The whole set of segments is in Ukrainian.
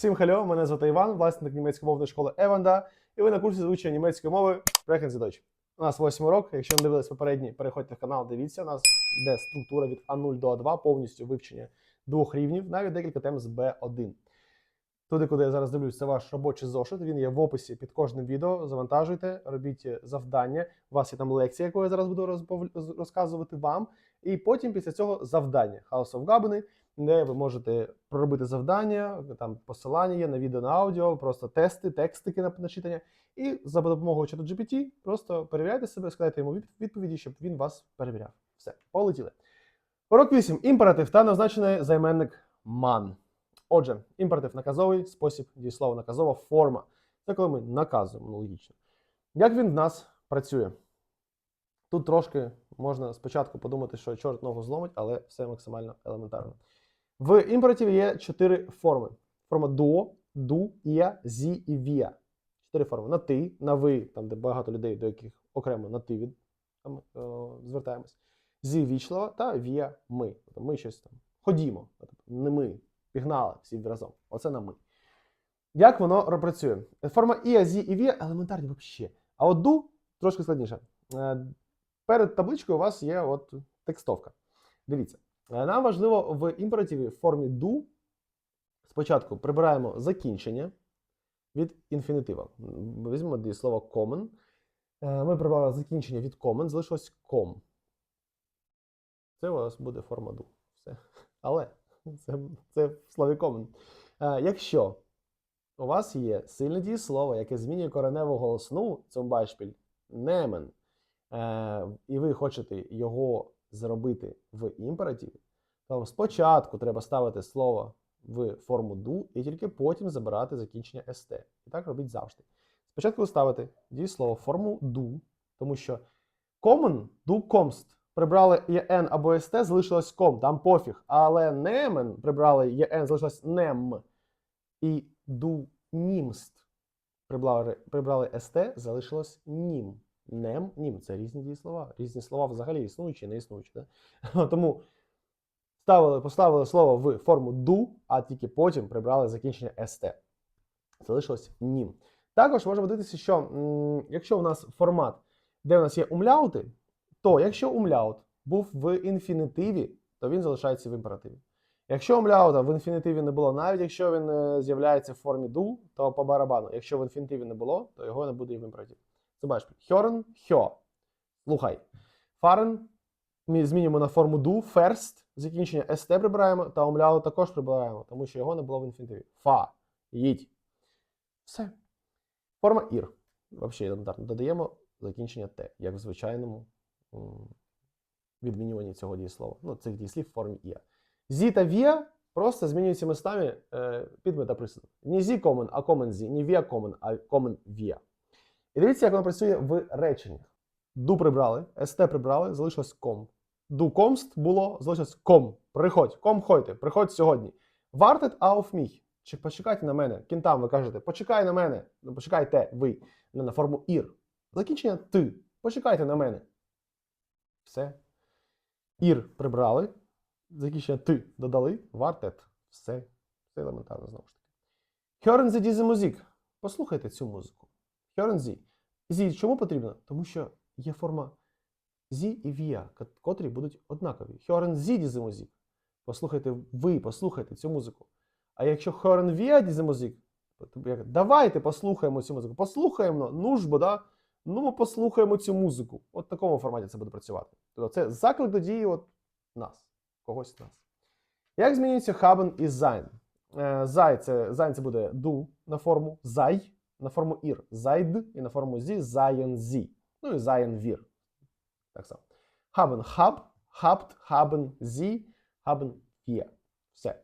Всім хальо, мене звати Іван, власник німецькомовної школи Еванда, і ви на курсі звучення німецької мови Sprechen Sie Deutsch. У нас восьмий урок. Якщо не дивились попередній, переходьте в канал, дивіться. У нас йде структура від А0 до А2, повністю вивчення двох рівнів, навіть декілька тем з Б1. Туди, куди я зараз дивлюсь, це ваш робочий зошит. Він є в описі під кожним відео. Завантажуйте, робіть завдання. У вас є там лекція, яку я зараз буду розпов- розказувати вам. І потім після цього завдання House of Gabbini, де ви можете проробити завдання, там посилання є на відео на аудіо, просто тести, текстики на начитання. І за допомогою чату GPT просто перевіряйте себе, складайте йому відповіді, щоб він вас перевіряв. Все, полетіли. Урок 8. Імператив та неозначений займенник man. Отже, імператив наказовий спосіб дієслова наказова форма. Це коли ми наказуємо, ну, логічно. Як він в нас працює? Тут трошки можна спочатку подумати, що чорт ногу зломить, але все максимально елементарно. В імперативі є чотири форми: форма до, ду, я, зі і вія. Чотири форми: на ти, на ви, там, де багато людей, до яких окремо на ти від, там, е, звертаємось. Зі вічлива та вія ми. Тобто ми щось там ходімо. Не ми, пігнали всі разом. Оце на ми. Як воно працює? Форма іа, зі і вія елементарні взагалі. А от ду трошки складніше. Е, Перед табличкою у вас є от текстовка. Дивіться, нам важливо в імперативі в формі do спочатку прибираємо закінчення від інфінітива. Візьмемо дієслово common. Е, Ми прибрали закінчення від common, залишилось com. Це у вас буде форма do. Все. Але це, це в слові common. Е, Якщо у вас є сильне дієслово, яке змінює кореневу голосну, zum Beispiel е, і ви хочете його зробити в імперативі, то спочатку треба ставити слово в форму do і тільки потім забирати закінчення st. І так робіть завжди. Спочатку ви ставите дієслово в форму do, тому що common, do комст, прибрали en або st, залишилось com, там пофіг. Але nemen прибрали en, залишилось nem. І do німст прибрали, прибрали st, залишилось нім. Нем, нім це різні дієслова. Різні слова взагалі існуючі, не існуючі. Да? Тому ставили, поставили слово в форму do, а тільки потім прибрали закінчення st. Залишилось нім. Також можемо дивитися, що м, якщо у нас формат, де у нас є умляути, то якщо умляут був в інфінітиві, то він залишається в імперативі. Якщо умляута в інфінітиві не було, навіть якщо він е, з'являється в формі do, то по барабану. Якщо в інфінітиві не було, то його не буде і в імперативі. Це бачиш, хьорен, хьо. Слухай. Фарен ми змінюємо на форму do, first, закінчення st прибираємо, та умляу також прибираємо, тому що його не було в інфінітиві. Фа, їдь. Все. Форма ір. Взагалі елементарно. Додаємо закінчення т, як в звичайному відмінюванні цього дієслова. Ну, цих дієслів в формі ія. Зі та вія просто змінюються містами е, підмет та. Не зі комен, а комен зі, не вія комен, а комен вія. І дивіться, як воно працює в реченнях. Ду прибрали, ст прибрали, залишилось ком. Ду комст було, залишилось ком. Приходь, ком хойте, приходь сьогодні. Вартет ауф міх. Чи почекайте на мене. Кінтам ви кажете, почекай на мене. Ну, почекайте ви. Не на форму ір. Закінчення ти. Почекайте на мене. Все. Ір прибрали. Закінчення ти додали. Вартет. Все. Все елементарно знову ж таки. Hören Sie diese Musik. Послухайте цю музику. Hören Sie. Зі чому потрібно? Тому що є форма зі і вія, котрі будуть однакові. Hören Sie diese. Послухайте ви, послухайте цю музику. А якщо hören wir diese Musik, давайте послухаємо цю музику. Послухаємо, ну ж бо, да? Ну, ми послухаємо цю музику. От в такому форматі це буде працювати. Тобто це заклик до дії от нас, когось нас. Як змінюється haben і sein? Е, Sei це, sein це буде do на форму, sei на форму ir, seid і на форму sie, seien sie. Ну і seien wir. Так само. Haben, hab, habt, haben, sie, haben wir. Все.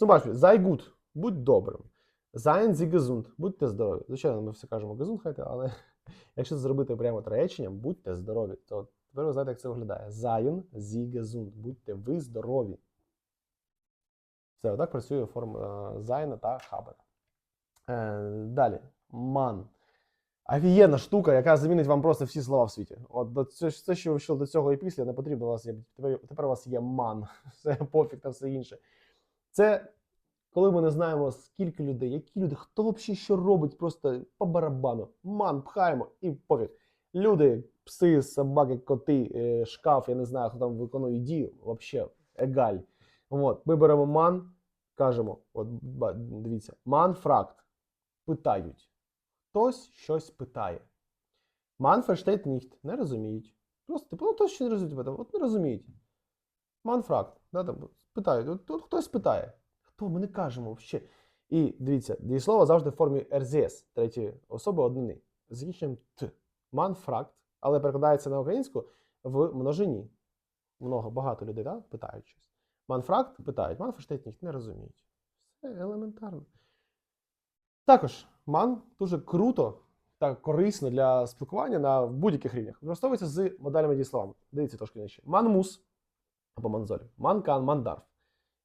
Ну, бачите, sei gut, будь добрим. Seien Sie gesund, будьте здорові. Звичайно, ми все кажемо gesundheit, але якщо зробити прямо реченням, будьте здорові, то тепер ви знаєте, як це виглядає. Seien Sie gesund, будьте ви здорові. Все, отак працює форма зайна та хабена. Е, далі. Ман. Офігенна штука, яка замінить вам просто всі слова в світі. От до це, це що ви йшли до цього і після, не потрібно у вас є. Тепер, тепер у вас є ман. Все пофіг та все інше. Це коли ми не знаємо, скільки людей, які люди, хто взагалі що робить, просто по барабану. Ман, пхаємо і пофіг. Люди, пси, собаки, коти, е, шкаф, я не знаю, хто там виконує дію, взагалі, егаль. От, ми беремо ман, кажемо, от дивіться, ман фракт. Питають. Хтось щось питає. Ман versteht. Не розуміють. Просто типу, ну то що не розуміють, типу, от не розуміють. Манфракт. Да, там, питають. От, тут хтось питає. Хто? Ми не кажемо взагалі. І дивіться, дієслово завжди в формі RZS, третьої особи однини. З закінченням Т. Манфракт, але перекладається на українську в множині. Много, багато людей да, питають щось. Манфракт питають, манферштейт ніхто не розуміють. Все елементарно. Також ман дуже круто та корисно для спілкування на будь-яких рівнях. Використовується з модалями дієсловами. Дивіться трошки нижче. Манмус або манзоль, манкан, мандарф.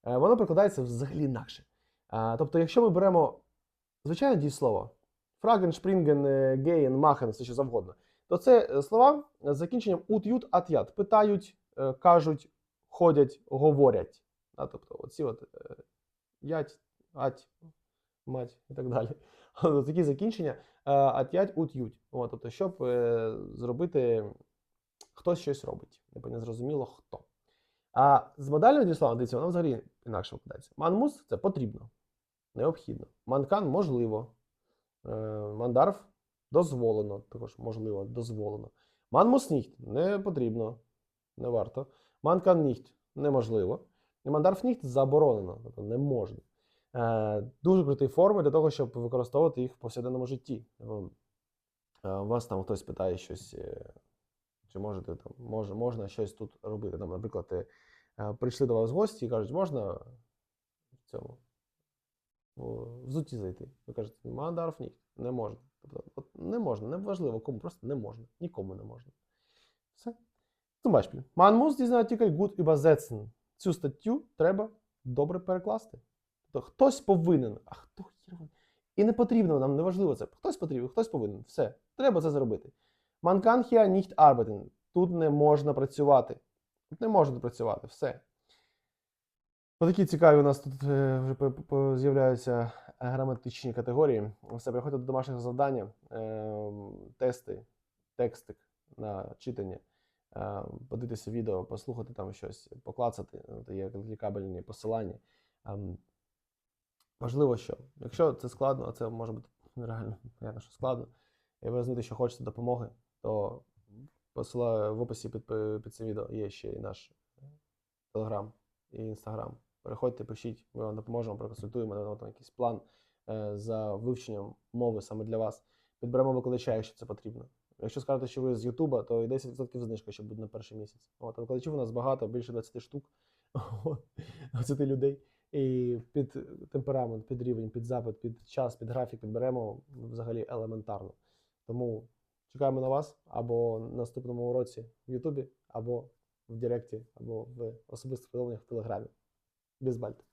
Е, Воно перекладається взагалі інакше. Е, Тобто, якщо ми беремо звичайне дієслово, фраген, шпрінген, е, геєн, махен, все що завгодно, то це слова з закінченням ут, ют, ат, ят. Питають, кажуть, ходять, говорять. Тобто, оці от ять, ать, мать і так далі. Такі закінчення е, ат, ять. От, тобто, щоб е, зробити хтось щось робить. Не зрозуміло хто. А з модальним дієсловом, дивіться, воно взагалі інакше викладається. Манмус це потрібно, необхідно. Манкан можливо. Е, Мандарф дозволено, також можливо, дозволено. Манмус ніхт не потрібно, не варто. Манкан ніхт неможливо. І мандарф ніхт заборонено, тобто не можна. Е, дуже круті форми для того, щоб використовувати їх в повсякденному житті. Ем, е, У вас там хтось питає щось, е, чи можете там, може, можна щось тут робити. Там, наприклад, прийшли до вас гості і кажуть, можна в цьому взутті зайти. Ви кажете, мандарф ні, не можна. Тобто, от не можна, не важливо кому, просто не можна. Нікому не можна. Все. Zum Beispiel. Man muss diesen Artikel gut übersetzen. Цю статтю треба добре перекласти. Тобто хтось повинен, а хто? І не потрібно нам, не важливо це. Хтось потрібен, хтось повинен. Все. Треба це зробити. Man kann hier. Тут не можна працювати. Тут не можна працювати. Все. Отакі цікаві у нас тут е, вже з'являються граматичні категорії. Все, переходьте до домашнього завдання, е, тести, текстик на читання, е, подивитися відео, послухати там щось, поклацати, є клікабельні посилання. Важливо, що якщо це складно, а це може бути нереально, понятно, що складно, і ви розумієте, що хочете допомоги, то посилаю в описі під, під цим відео є ще і наш Телеграм і Інстаграм. Переходьте, пишіть, ми вам допоможемо, проконсультуємо, надамо там якийсь план е, за вивченням мови саме для вас. Підберемо викладача, якщо це потрібно. Якщо скажете, що ви з Ютуба, то і 10% знижка, щоб буде на перший місяць. От, викладачів у нас багато, більше 20 штук. От, 20 людей. І під темперамент, під рівень, під запит, під час, під графік підберемо взагалі елементарно. Тому чекаємо на вас або на наступному уроці в Ютубі, або в Директі, або в особистих повідомленнях в Телеграмі. Без бальт.